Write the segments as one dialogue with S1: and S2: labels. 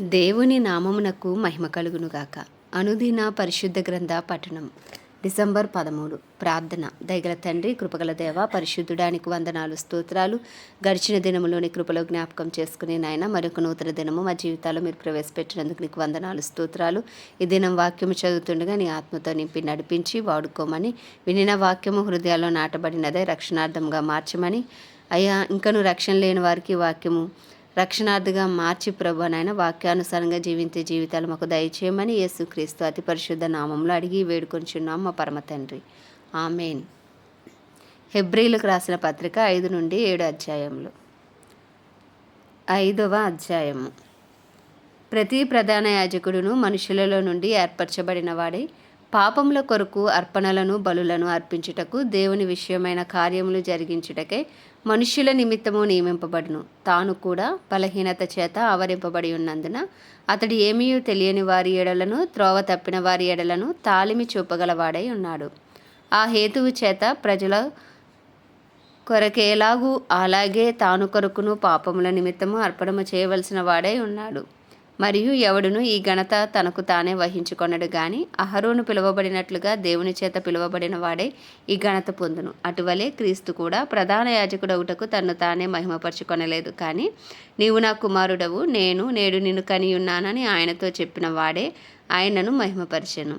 S1: దేవుని నామమునకు మహిమ కలుగునుగాక. అనుదిన పరిశుద్ధ గ్రంథ పఠనం. డిసెంబర్ పదమూడు. ప్రార్థన. దయగల తండ్రి కృపగల దేవ పరిశుద్ధుడానికి వందనాలు స్తోత్రాలు. గడిచిన దినములోని కృపలో జ్ఞాపకం చేసుకునే నాయన మరొక నూతన దినము మా జీవితాల్లో మీరు ప్రవేశపెట్టినందుకు నీకు వందనాలు స్తోత్రాలు. ఈ దినం వాక్యము చదువుతుండగా నీ ఆత్మతో నింపి నడిపించి వాడుకోమని వినిన వాక్యము హృదయాల్లో నాటబడినదే రక్షణార్థంగా మార్చమని. అయ్యా ఇంకను రక్షణ లేని వారికి వాక్యము రక్షణార్థిగా మార్చి ప్రభు నాయన వాక్యానుసారంగా జీవించే జీవితాలు మాకు దయచేయమని యేసుక్రీస్తు అతి పరిశుద్ధ నామంలో అడిగి వేడుకొంచున్నాం మా పరమ తండ్రి. ఆమెన్. హెబ్రిలకు రాసిన పత్రిక ఐదు నుండి ఏడు అధ్యాయములు. ఐదవ అధ్యాయము. ప్రతి ప్రధాన యాజకుడును మనుషులలో నుండి ఏర్పరచబడిన వాడై పాపముల కొరకు అర్పణలను బలులను అర్పించుటకు దేవుని విషయమైన కార్యములు జరిగించుటకై మనుష్యుల నిమిత్తము నియమింపబడును. తాను కూడా బలహీనత చేత ఆవరింపబడి ఉన్నందున అతడు ఏమీ తెలియని వారి ఎడలను త్రోవ తప్పిన వారి ఎడలను తాలిమి చూపగలవాడై ఉన్నాడు. ఆ హేతువు చేత ప్రజల కొరకేలాగూ అలాగే తాను కొరకును పాపముల నిమిత్తము అర్పణము చేయవలసిన వాడై ఉన్నాడు. మరియు ఎవడును ఈ ఘనత తనకు తానే వహించుకొనడు గాని అహరోను పిలువబడినట్లుగా దేవుని చేత పిలువబడిన వాడే ఈ ఘనత పొందును. అటువలే క్రీస్తు కూడా ప్రధాన యాజకుడవుటకు తన్ను తానే మహిమపరచుకొనలేదు కానీ నీవు నా కుమారుడవు నేను నేడు నిన్ను కనియున్నానని ఆయనతో చెప్పిన వాడే ఆయనను మహిమపరిచెను.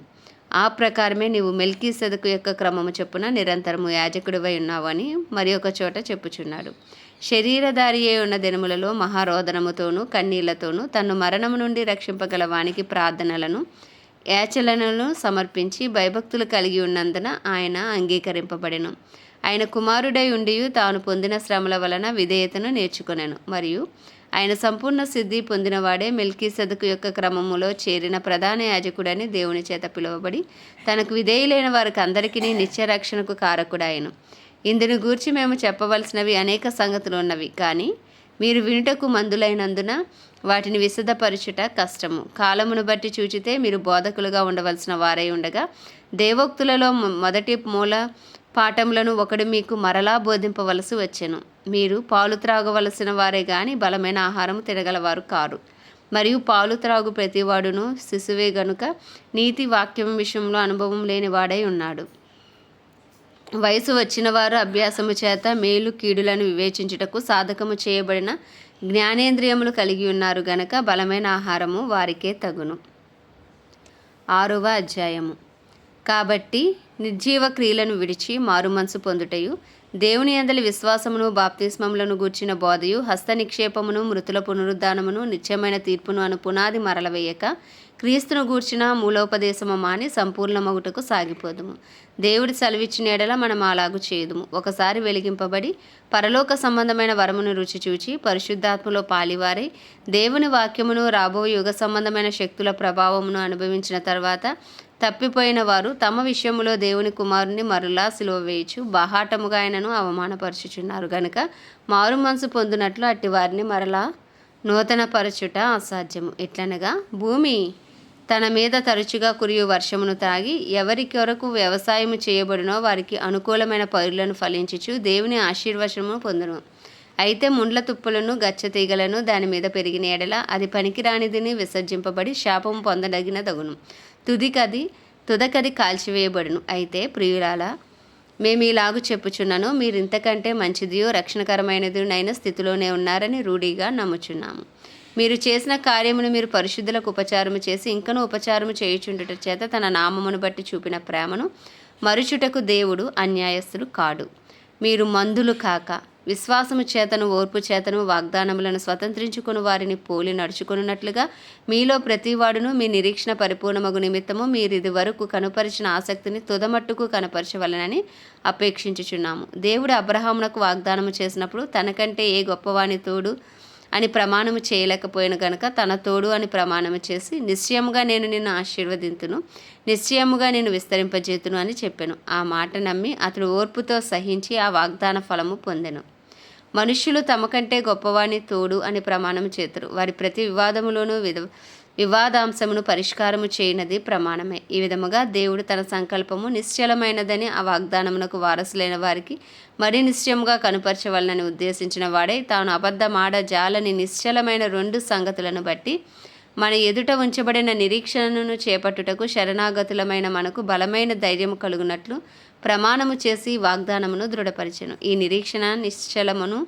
S1: ఆ ప్రకారమే నీవు మెల్కీ సెదకు యొక్క క్రమము చొప్పున నిరంతరము యాజకుడివై ఉన్నావని మరి ఒక చోట చెప్పుచున్నాడు. శరీరధారియే ఉన్న దినములలో మహారోదనముతోనూ కన్నీళ్ళతోనూ తన్ను మరణము నుండి రక్షింపగల వానికి ప్రార్థనలను యాచలను సమర్పించి భయభక్తులు కలిగి ఉన్నందున ఆయన అంగీకరింపబడెను. ఆయన కుమారుడై ఉండి తాను పొందిన శ్రమల వలన విధేయతను నేర్చుకొనెను. మరియు ఆయన సంపూర్ణ సిద్ధి పొందినవాడే మిల్కీ సదుకు యొక్క క్రమములో చేరిన ప్రధాన యాజకుడని దేవుని చేత పిలువబడి తనకు విధేయులైన వారికి అందరికీ నిత్యరక్షణకు కారకుడాయను. ఇందుని గూర్చి మేము చెప్పవలసినవి అనేక సంగతులు ఉన్నవి. కానీ మీరు వినుటకు మందులైనందున వాటిని విశదపరచుట కష్టము. కాలమును బట్టి చూచితే మీరు బోధకులుగా ఉండవలసిన వారై ఉండగా దేవోక్తులలో మొదటి మూల పాఠములను ఒకడు మీకు మరలా బోధింపవలసి వచ్చెను. మీరు పాలు త్రాగవలసిన వారే గాని బలమైన ఆహారం తినగలవారు కారు. మరియు పాలు త్రాగు ప్రతివాడును శిశువే గనుక నీతి వాక్యం విషయంలో అనుభవం లేని వాడై ఉన్నాడు. వయసు వచ్చిన వారు అభ్యాసము చేత మేలు కీడులను వివేచించుటకు సాధకము చేయబడిన జ్ఞానేంద్రియములు కలిగి ఉన్నారు గనక బలమైన ఆహారము వారికే తగును. ఆరవ అధ్యాయము. కాబట్టి నిర్జీవ క్రియలను విడిచి మారుమనసు పొందుటయు దేవుని అందలి విశ్వాసమును బాప్తిస్మములను గూర్చిన బోధయు హస్త నిక్షేపమును మృతుల పునరుద్ధానమును నిత్యమైన తీర్పును అను పునాది మరలవేయక క్రీస్తును గూర్చిన మూలోపదేశము మాని సంపూర్ణమగుటకు సాగిపోదుము. దేవుడి సెలవిచ్చిన ఎడల మనం అలాగు చేయదుము. ఒకసారి వెలిగింపబడి పరలోక సంబంధమైన వరమును రుచి చూచి పరిశుద్ధాత్మలో పాలివారై దేవుని వాక్యమును రాబోయే యుగ సంబంధమైన శక్తుల ప్రభావమును అనుభవించిన తర్వాత తప్పిపోయిన వారు తమ విషయములో దేవుని కుమారుని మరలా సిలువ వేయచు బాహాటముగా ఆయనను అవమానపరచుచున్నారు. గనుక మారు మనసు పొందినట్లు అట్టి వారిని మరలా నూతన పరచుట అసాధ్యము. ఎట్లనగా భూమి తన మీద తరచుగా కురియు వర్షమును తాగి ఎవరి కొరకు వ్యవసాయము చేయబడినో వారికి అనుకూలమైన పరులను ఫలించుచు దేవుని ఆశీర్వచనము పొందును. అయితే ముండ్ల తుప్పులను గచ్చ తీగలను దాని మీద పెరిగిన ఎడల అది పనికిరానిదిని విసర్జింపబడి శాపం పొందదగిన తగును తుదికది తుదకది కాల్చివేయబడును. అయితే ప్రియురాల మేము ఇలాగు చెప్పుచున్నాను మీరు ఇంతకంటే మంచిదియో రక్షణకరమైనదినైన స్థితిలోనే ఉన్నారని రూఢిగా నమ్ముచున్నాము. మీరు చేసిన కార్యమును మీరు పరిశుద్ధులకు ఉపచారము చేసి ఇంకనూ ఉపచారము చేయుచుండుట చేత తన నామమును బట్టి చూపిన ప్రేమను మరుచుటకు దేవుడు అన్యాయస్తుడు కాడు. మీరు మందులు కాక విశ్వాసము చేతను ఓర్పు చేతను వాగ్దానములను స్వతంత్రించుకుని వారిని పోలి నడుచుకున్నట్లుగా మీలో ప్రతివాడును మీ నిరీక్షణ పరిపూర్ణమగు నిమిత్తము మీరు ఇది వరకు కనుపరిచిన ఆసక్తిని తుదమట్టుకు కనపరచవలనని అపేక్షించుచున్నాము. దేవుడు అబ్రహామునకు వాగ్దానము చేసినప్పుడు తనకంటే ఏ గొప్పవాని తోడు అని ప్రమాణము చేయలేకపోయిన గనుక తన తోడు అని ప్రమాణము చేసి నిశ్చయముగా నేను నిన్ను ఆశీర్వదింతును నిశ్చయముగా నేను విస్తరింపజేతును అని చెప్పాను. ఆ మాట నమ్మి అతడు ఓర్పుతో సహించి ఆ వాగ్దాన ఫలము పొందెను. మనుష్యులు తమకంటే గొప్పవాణి తోడు అని ప్రమాణం చేతురు. వారి ప్రతి వివాదములోనూ విధ వివాదాంశమును పరిష్కారము చేయనది ప్రమాణమే. ఈ విధముగా దేవుడు తన సంకల్పము నిశ్చలమైనదని ఆ వాగ్దానమునకు వారసులైన వారికి మరీ నిశ్చయముగా కనుపరచవలనని ఉద్దేశించిన వాడే తాను అబద్ధమాడ జాలని నిశ్చలమైన రెండు సంగతులను బట్టి మన ఎదుట ఉంచబడిన నిరీక్షణను చేపట్టుటకు శరణాగతులమైన మనకు బలమైన ధైర్యము కలుగునట్లు ప్రమాణము చేసి వాగ్దానమును దృఢపరిచెను. ఈ నిరీక్షణ నిశ్చలమును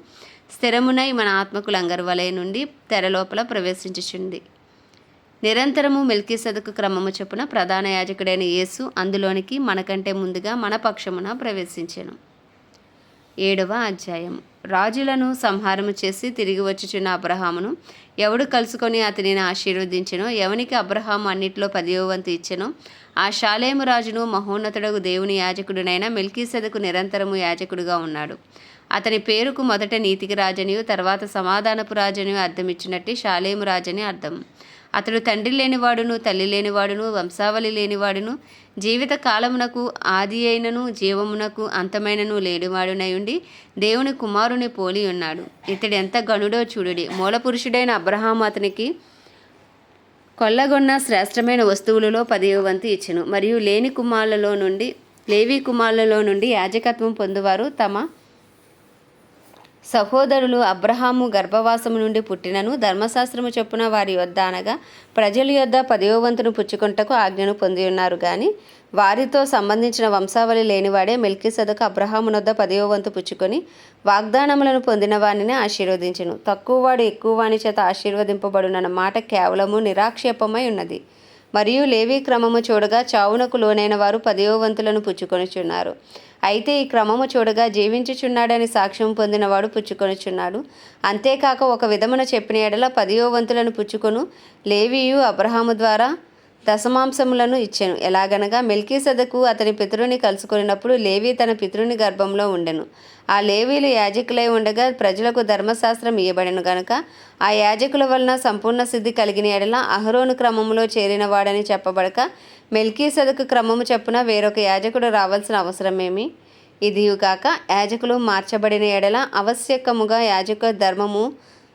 S1: స్థిరమునై మన ఆత్మకు లంగర్వలయ నుండి తెరలోపల ప్రవేశించుచుంది. నిరంతరము మెల్కీసెదకు క్రమము చొప్పున ప్రధాన యాజకుడైన యేసు అందులోనికి మనకంటే ముందుగా మన పక్షమున ప్రవేశించెను. ఏడవ అధ్యాయం రాజులను సంహారము చేసి తిరిగి వచ్చుచున్న అబ్రహామును ఎవడు కలుసుకొని అతనిని ఆశీర్వదించెనో ఎవనికి అబ్రహాము అన్నిట్లో పదివ వంతు ఇచ్చెనో ఆ షాలేము రాజును మహోన్నతుడగు దేవుని యాజకుడునైన మెల్కీసెదకు నిరంతరము యాజకుడుగా ఉన్నాడు. అతని పేరుకు మొదట నీతికి రాజనియు తర్వాత సమాధానపు రాజనియు అర్థమిచ్చినట్టు షాలేము రాజని అర్థం. అతడు తండ్రి లేనివాడును తల్లి లేనివాడును వంశావళి లేనివాడును జీవిత కాలమునకు ఆది అయినను జీవమునకు అంతమైనను లేనివాడునై ఉండి దేవుని కుమారుని పోలి ఉన్నాడు. ఇతడు ఎంత గనుడో చూడుడి. మూలపురుషుడైన అబ్రహాం అతనికి కొల్లగొన్న శ్రేష్టమైన వస్తువులలో పదివ వంతు ఇచ్చెను. మరియు లేని కుమారులలో నుండి లేవి కుమారులలో నుండి యాజకత్వం పొందువారు తమ సహోదరులు అబ్రహాము గర్భవాసము నుండి పుట్టినను ధర్మశాస్త్రము చొప్పున వారి యొద్ద అనగా ప్రజల యొద్ద పదివ వంతును పుచ్చుకొంటకు ఆజ్ఞను పొంది ఉన్నారు. కానీ వారితో సంబంధించిన వంశావళి లేనివాడే మెల్కిసెదకు అబ్రహామునొద్ద వద్ద వంతు పుచ్చుకొని వాగ్దానములను పొందిన వానిని ఆశీర్వదించను. తక్కువ వాడు ఎక్కువ వాని చేత ఆశీర్వదింపబడునన్న మాట కేవలము నిరాక్షేపమై ఉన్నది. మరియు లేవీ క్రమము చూడగా చావునకు లోనైన వారు పదివ వంతులను పుచ్చుకొనిచున్నారు. అయితే ఈ క్రమము చూడగా జీవించుచున్నాడని సాక్ష్యం పొందినవాడు పుచ్చుకొనుచున్నాడు. అంతేకాక ఒక విధమున చెప్పిన ఎడల పదియో వంతులను పుచ్చుకొను లేవీయు అబ్రహాము ద్వారా దశమాంసములను ఇచ్చాను. ఎలాగనగా మెల్కీసెదకు అతని పితరుని కలుసుకున్నప్పుడు లేవి తన పితరుని గర్భంలో ఉండెను. ఆ లేవీలు యాజకులై ఉండగా ప్రజలకు ధర్మశాస్త్రం ఇయ్యబడెను గనుక ఆ యాజకుల వలన సంపూర్ణ సిద్ధి కలిగిన ఎడల అహరోను క్రమంలో చేరినవాడని చెప్పబడక మెల్కీ సదుకు క్రమము చెప్పున వేరొక యాజకుడు రావాల్సిన అవసరమేమి? ఇదిగాక యాజకులు మార్చబడిన ఎడల ఆవశ్యకముగా యాజక ధర్మము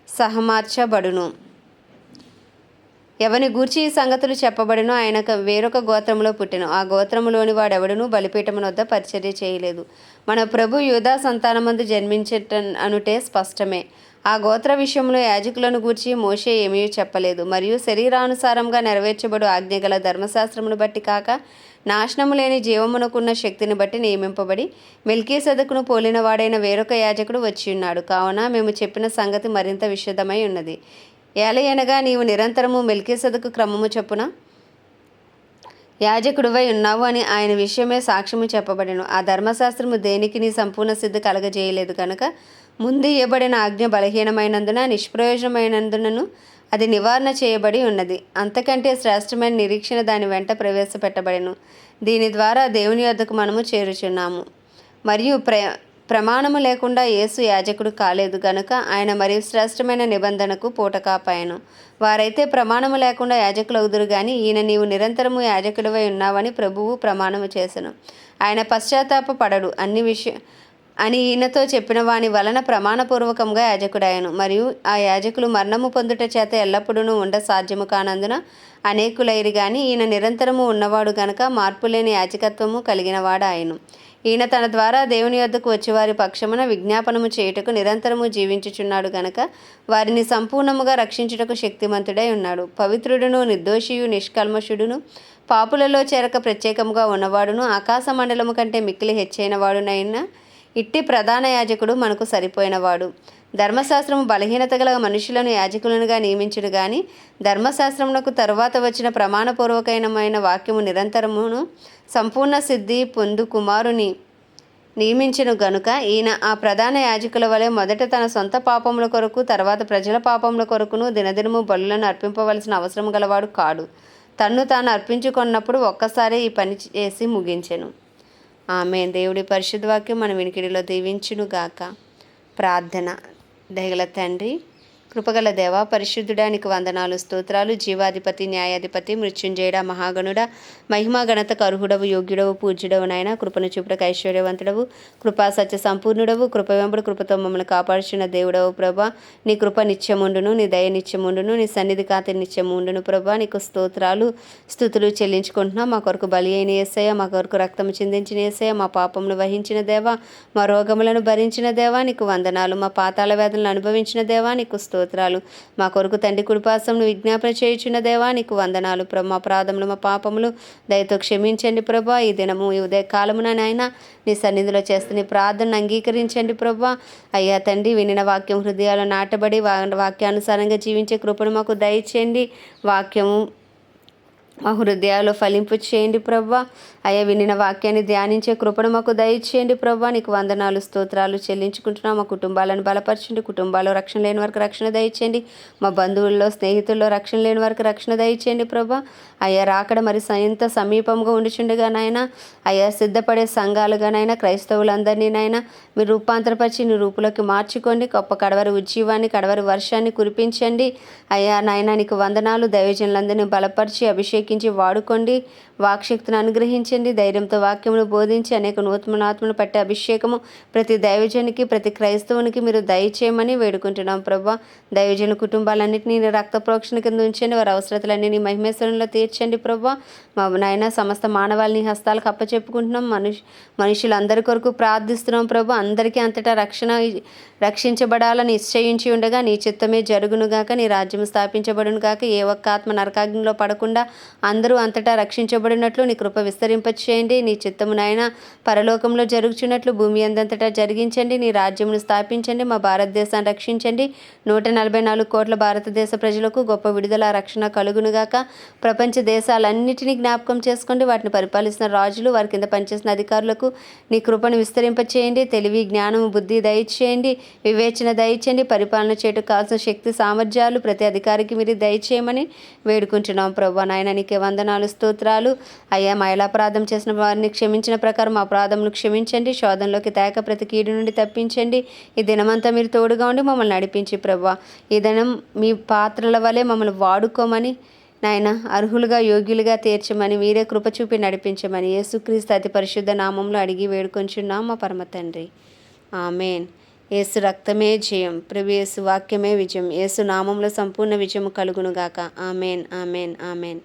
S1: సహమార్చబడును. ఎవని గూర్చి ఈ సంగతులు చెప్పబడినో ఆయనకు వేరొక గోత్రంలో పుట్టెను. ఆ గోత్రములోని వాడెవడును బలిపీఠమున వద్ద పరిచర్య చేయలేదు. మన ప్రభు యూదా సంతానమందు జన్మించట అనుటే స్పష్టమే. ఆ గోత్ర విషయంలో యాజకులను గూర్చి మోషే ఏమీ చెప్పలేదు. మరియు శరీరానుసారంగా నెరవేర్చబడు ఆజ్ఞగల ధర్మశాస్త్రమును బట్టి కాక నాశనము లేని జీవమునకున్న శక్తిని బట్టి నియమింపబడి మిల్కీ సదకును పోలినవాడైన వేరొక యాజకుడు వచ్చి ఉన్నాడు. కావున మేము చెప్పిన సంగతి మరింత విషదమై ఉన్నది. ఏలయనగా నీవు నిరంతరము మెల్కీసెదకు క్రమము చొప్పున యాజకుడివై ఉన్నావు అని ఆయన విషయమే సాక్ష్యము చెప్పబడిను. ఆ ధర్మశాస్త్రము దేనికి నీ సంపూర్ణ సిద్ధి కలగజేయలేదు కనుక ముందు ఇవ్వబడిన ఆజ్ఞ బలహీనమైనందున నిష్ప్రయోజనమైనందునను అది నివారణ చేయబడి ఉన్నది. అంతకంటే శ్రేష్టమైన నిరీక్షణ దాని వెంట ప్రవేశపెట్టబడెను. దీని ద్వారా దేవుని వద్దకు మనము చేరుచున్నాము. మరియు ప్ర ప్రమాణము లేకుండా యేసు యాజకుడు కాలేదు గనుక ఆయన మరియు శ్రేష్టమైన నిబంధనకు పూటకాపాయను వారైతే ప్రమాణము లేకుండా యాజకులవుదురు గాని ఈయన నీవు నిరంతరము యాజకుడివై ఉన్నావని ప్రభువు ప్రమాణము చేసెను. ఆయన పశ్చాత్తాప పడడు అన్ని విషయ అని ఈయనతో చెప్పిన వాని వలన ప్రమాణపూర్వకంగా యాజకుడాయను మరియు ఆ యాజకులు మరణము పొందుట చేత ఎల్లప్పుడూ ఉండ సాధ్యము కానందున అనేకులైరు గాని ఈయన నిరంతరము ఉన్నవాడు గనక మార్పులేని యాజకత్వము కలిగినవాడు ఆయను ఈయన తన ద్వారా దేవుని యొద్దకు వచ్చేవారి పక్షమున విజ్ఞాపనము చేయుటకు నిరంతరము జీవించుచున్నాడు గనక వారిని సంపూర్ణముగా రక్షించుటకు శక్తిమంతుడై ఉన్నాడు. పవిత్రుడును నిర్దోషియు నిష్కల్మషుడును పాపులలో చేరక ప్రత్యేకముగా ఉన్నవాడును ఆకాశ మండలము కంటే మిక్కిలి హెచ్చైన వాడునైనా ఇట్టి ప్రధాన యాజకుడు మనకు సరిపోయినవాడు. ధర్మశాస్త్రము బలహీనత గల మనుషులను యాజకులనుగా నియమించుడు గాని ధర్మశాస్త్రమునకు తరువాత వచ్చిన ప్రమాణపూర్వకమైన వాక్యము నిరంతరమును సంపూర్ణ సిద్ధి పొందు కుమారుని నియమించను గనుక ఈయన ఆ ప్రధాన యాజకుల వలె మొదట తన సొంత పాపముల కొరకు తర్వాత ప్రజల పాపముల కొరకును దినదినము బలులను అర్పింపవలసిన అవసరం గలవాడు కాడు. తన్ను తాను అర్పించుకున్నప్పుడు ఒక్కసారే ఈ పని చేసి ముగించెను. ఆమె దేవుడి పరిశుద్ధ వాక్యం మన వినికిడిలో దీవించును గాక ప్రార్థన. దయగల తండ్రి కృపగల దేవ పరిశుద్ధుడానికి వందనాలు స్తోత్రాలు. జీవాధిపతి న్యాయాధిపతి మృత్యుంజయుడ మహాగణుడ మహిమా గణతకు అర్హుడవు యోగ్యుడవు పూజ్యుడవు నాయన. కృపను చూపుటకు ఐశ్వర్యవంతుడవు. కృపా సత్య సంపూర్ణుడవు. కృప వెంబడి కృపతో మమ్మల్ని కాపాడుచున్న దేవుడవు ప్రభా. నీ కృప నిత్యముండును నీ దయ నిత్యముండును నీ సన్నిధి కాతి నిత్యముండును ప్రభా. నీకు స్తోత్రాలు స్థుతులు చెల్లించుకుంటున్నాం. మా కొరకు బలి అయిన ఏసయ్య మా కొరకు రక్తము చిందించిన ఏసయ్య మా పాపమును వహించిన దేవా. మా రోగములను భరించిన దేవా. నీకు వందనాలు మా పాతాల వేదనలు అనుభవించిన దేవా. నీకు స్తోత్రాలు స్తోత్రాలు. మా కొరకు తండ్రి కుడిపాసమును విజ్ఞాపన చేయుచున్న దేవా నీకు వందనాలు. ప్రభు మా ప్రాధములు మా పాపములు దయతో క్షమించండి ప్రభా. ఈ దినము ఈ ఉదయ నాయన నీ సన్నిధిలో చేస్తున్న ప్రార్థన అంగీకరించండి ప్రభా. అయ్యా తండ్రి వినిన వాక్యం హృదయాలు నాటబడి వా వాక్యానుసారంగా జీవించే కృపను మాకు దయచేయండి. వాక్యము మా హృదయాలు ఫలింపు చేయండి ప్రవ్వా. అయ్యా వినిన వాక్యాన్ని ధ్యానించే కృపను మాకు దయచేయండి ప్రవ్వా. నీకు వందనాలు స్తోత్రాలు చెల్లించుకుంటున్నాం. మా కుటుంబాలను బలపరచండి. కుటుంబాల్లో రక్షణ లేని వరకు రక్షణ దయచేయండి. మా బంధువుల్లో స్నేహితుల్లో రక్షణ లేని వరకు రక్షణ దయచేయండి ప్రభా అయ్యా రాకడ మరి ఎంత సమీపంగా ఉండిచుండగానైనా నాయన. అయ్యా సిద్ధపడే సంఘాలుగానైనా క్రైస్తవులందరినీనైనా మీరు రూపాంతరపరిచి నీ రూపులోకి మార్చుకోండి. గొప్ప కడవరి ఉజ్జీవాన్ని కడవరి వర్షాన్ని కురిపించండి. అయ్యా నాయన నీకు వందనాలు. దైవజనులందరినీ బలపరిచి అభిషేక్ అభిషేకించి వాడుకోండి. వాక్శక్తిని అనుగ్రహించండి. ధైర్యంతో వాక్యమును బోధించి అనేక నూతన ఆత్మను పట్టే అభిషేకము ప్రతి దైవజనికి ప్రతి క్రైస్తవునికి మీరు దయచేయమని వేడుకుంటున్నాం ప్రభా. దైవజన కుటుంబాలన్నింటినీ రక్త ప్రోక్షణ కింద ఉంచండి. వారి అవసరతలన్నీ నీ మహిమేశ్వరంలో తీర్చండి ప్రభా. మా నాయన సమస్త మానవాళ్ళని హస్తాలకు అప్పచెప్పుకుంటున్నాం. మనుషు మనుషులందరి కొరకు ప్రార్థిస్తున్నాం ప్రభు. అందరికీ అంతటా రక్షణ రక్షించబడాలని నిశ్చయించి ఉండగా నీ చిత్తమే జరుగునుగాక నీ రాజ్యం స్థాపించబడును గాక ఏ ఒక్క ఆత్మ నరకాగ్నిలో పడకుండా అందరూ అంతటా రక్షించబడినట్లు నీ కృప విస్తరింపచేయండి. నీ చిత్తము నాయన పరలోకంలో జరుగుచున్నట్లు భూమి అందంతటా జరిగించండి. నీ రాజ్యమును స్థాపించండి. మా భారతదేశాన్ని రక్షించండి. నూట నలభై నాలుగు కోట్ల భారతదేశ ప్రజలకు గొప్ప విడుదల రక్షణ కలుగునుగాక ప్రపంచ దేశాలన్నిటినీ జ్ఞాపకం చేసుకోండి. వాటిని పరిపాలిస్తున్న రాజులు వారి కింద పనిచేసిన అధికారులకు నీ కృపను విస్తరింపచేయండి. తెలివి జ్ఞానం బుద్ధి దయచేయండి. వివేచన దయచేయండి. పరిపాలన చేయటం కావాల్సిన శక్తి సామర్థ్యాలు ప్రతి అధికారికి మీరు దయచేయమని వేడుకుంటున్నాం. ప్రభు నాయన నీ నీకే వందనాలు స్తోత్రాలు. అయ్యా మా అపరాధం చేసిన వారిని క్షమించిన ప్రకారం మా క్షమించండి. శోధనలోకి తేక ప్రతి కీడు నుండి తప్పించండి. ఈ దినమంతా మీరు తోడుగా ఉండి మమ్మల్ని నడిపించి ప్రభా. ఈ దినం మీ పాత్రల వలె మమ్మల్ని వాడుకోమని నాయన అర్హులుగా యోగ్యులుగా తీర్చమని మీరే కృప చూపి నడిపించమని యేసుక్రీస్తు అతి పరిశుద్ధ నామంలో అడిగి వేడుకొంచున్నాం మా పరమ తండ్రి. ఆమెన్. యేసు రక్తమే జయం ప్రభు యేసు వాక్యమే విజయం. యేసు నామంలో సంపూర్ణ విజయం కలుగునుగాక. Amen amen amen.